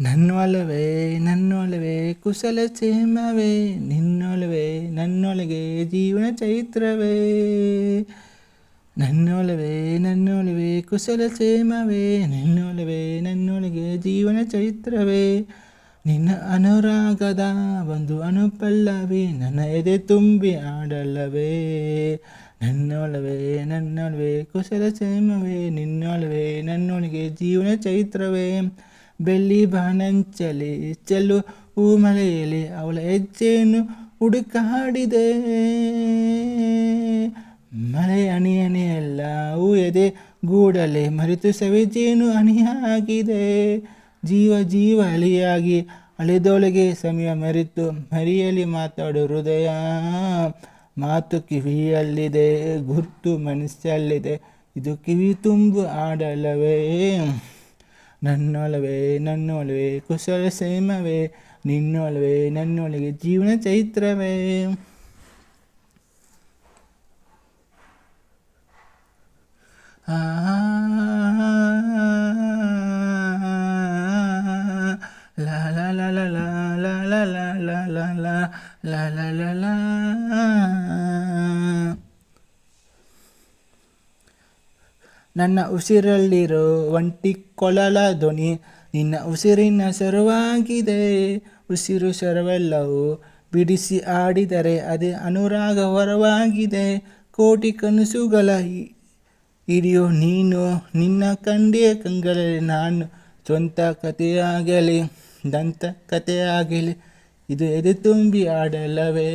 ನನ್ನೊಲವೇ ನನ್ನೊಲವೇ, ಕುಶಲ ಕ್ಷೇಮವೇ, ನಿನ್ನೊಲವೇ, ನನ್ನೊಳಗೆ ಜೀವನ ಚೈತ್ರವೇ. ನನ್ನೊಲವೇ ನನ್ನೊಲವೇ, ಕುಶಲ ಕ್ಷೇಮವೇ, ನಿನ್ನೊಲವೇ, ನನ್ನೊಳಗೆ ಜೀವನ ಚೈತ್ರವೇ. ನಿನ್ನ ಅನುರಾಗದ ಒಂದು ಅನುಪಲ್ಲವಿ, ನನ್ನ ಎದೆ ತುಂಬಿ ಆಡಲ್ಲವೇ. ನನ್ನೊಲವೇ ನನ್ನೊಲವೇ, ಕುಶಲ ಕ್ಷೇಮವೇ, ನಿನ್ನೊಲವೇ, ನನ್ನೊಳಗೆ ಜೀವನ ಚೈತ್ರವೇ. ಬೆಳ್ಳಿ ಬಾಣಂಚಲಿ ಚೆಲ್ಲು ಹೂ ಮಳೆಯಲ್ಲಿ ಅವಳ ಹೆಜ್ಜೆಯನ್ನು ಹುಡುಕಾಡಿದೆ. ಮಳೆ ಅಣಿ ಅಣಿಯಲ್ಲ ಹೂ ಎದೆ ಗೂಡಲೆ ಮರೆತು ಸವಿಜೇನು ಅಣಿಯಾಗಿದೆ. ಜೀವ ಜೀವ ಅಳಿಯಾಗಿ ಅಳೆದೊಳಗೆ ಸಮಯ ಮರೆತು ಮರಿಯಲಿ ಮಾತಾಡು ಹೃದಯ. ಮಾತು ಕಿವಿಯಲ್ಲಿದೆ, ಗುರ್ತು ಮನಸ್ಸಲ್ಲಿದೆ. ಇದು ಕಿವಿ ತುಂಬು ಆಡಲವೇ. ನನ್ನೊಲವೇ ನನ್ನೊಲವೇ ಕುಶಲ ಕ್ಷೇಮವೇ ನಿನ್ನೊಲವೇ ನನ್ನೊಳಗೆ ಜೀವನ ಚೈತ್ರವೇ ಆ ಲಾ ಲಾ ಲಾ ಲಾ ಲಾ ಲಾ ಲಾ ನನ್ನ ಉಸಿರಲ್ಲಿರೋ ಒಂಟಿ ಕೊಳಲ ಧ್ವನಿ ನಿನ್ನ ಉಸಿರಿನ ಸರವಾಗಿದೆ. ಉಸಿರು ಸರವೆಲ್ಲವೂ ಬಿಡಿಸಿ ಆಡಿದರೆ ಅದೇ ಅನುರಾಗ ಹೊರವಾಗಿದೆ ಕೋಟಿ ಕನಸುಗಳ ಹಿಡಿಯೋ ನೀನು ನಿನ್ನ ಕಂಡಿಯ ಕಂಗಳಲ್ಲಿ ನಾನು ಸ್ವಂತ ಕಥೆಯಾಗಲಿ, ದಂತ ಕಥೆಯಾಗಲಿ, ಇದು ಎದೆ ತುಂಬಿ ಆಡಲವೇ.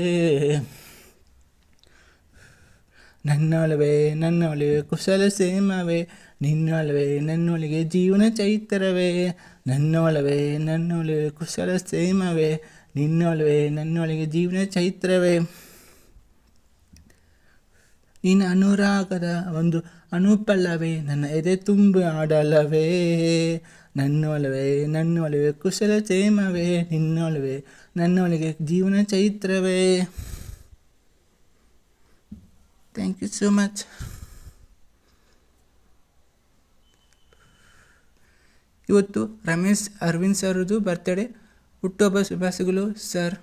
ನನ್ನೊಲವೇ ನನ್ನೊಳಿವೆ ಕುಶಲ ಸೇಮವೇ ನಿನ್ನೊಲವೇ ನನ್ನೊಳಗೆ ಜೀವನ ಚೈತ್ರವೇ ನನ್ನೊಲವೇ ನನ್ನೊಳಿವೆ ಕುಶಲ ಸೇಮವೇ ನಿನ್ನೊಲವೇ ನನ್ನೊಳಗೆ ಜೀವನ ಚೈತ್ರವೇ. ನಿನ್ನ ಅನುರಾಗದ ಒಂದು ಅನುಪಲ್ಲವೇ, ನನ್ನ ಎದೆ ತುಂಬ ಆಡಲವೇ. ನನ್ನೊಲವೇ ನನ್ನೊಳಿವೆ ಕುಶಲ ಸೇಮವೇ ನಿನ್ನೊಲವೇ ನನ್ನೊಳಗೆ ಜೀವನ ಚೈತ್ರವೇ. ಥ್ಯಾಂಕ್ ಯು ಸೋ ಮಚ್ ಇವತ್ತು ರಮೇಶ್ ಅರವಿಂದ್ ಸರ್ದು ಬರ್ತ್ಡೇ ಹುಟ್ಟುಹಬ್ಬ ಶುಭಾಶಯಗಳು ಸರ್